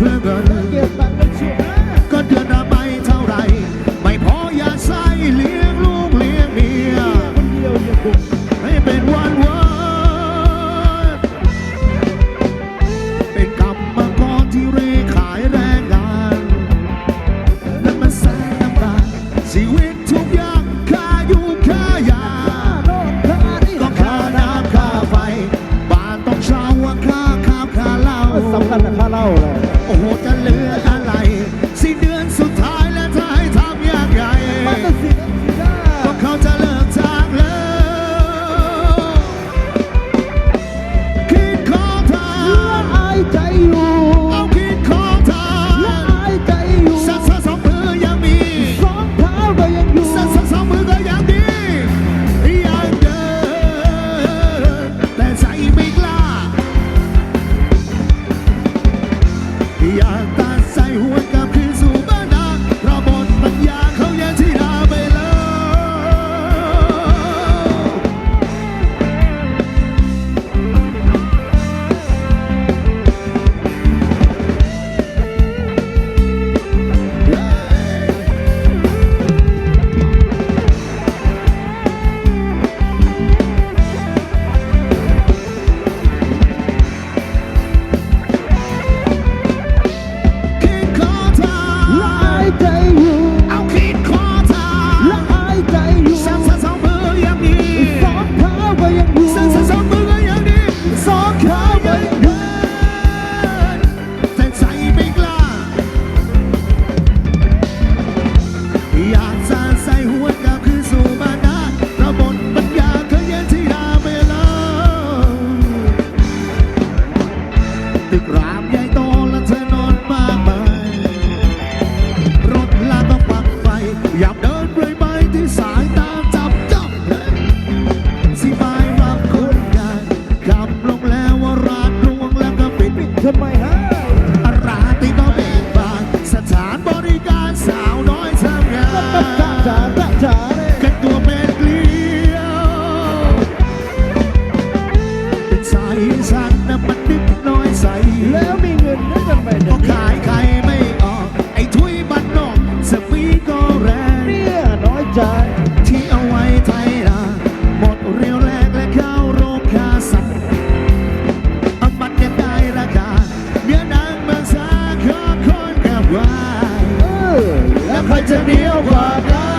Pegando ตึกรามใหญ่โตและเธอนอนมากมายรถลาต้องปักไฟอยากเดินไปไปที่สายตาจับจ้องเลยสิไม่รับคนงานกลับลงแล้วว่ารานรวงแล้วก็ปิดทำไม จะเหนียวกว่าได้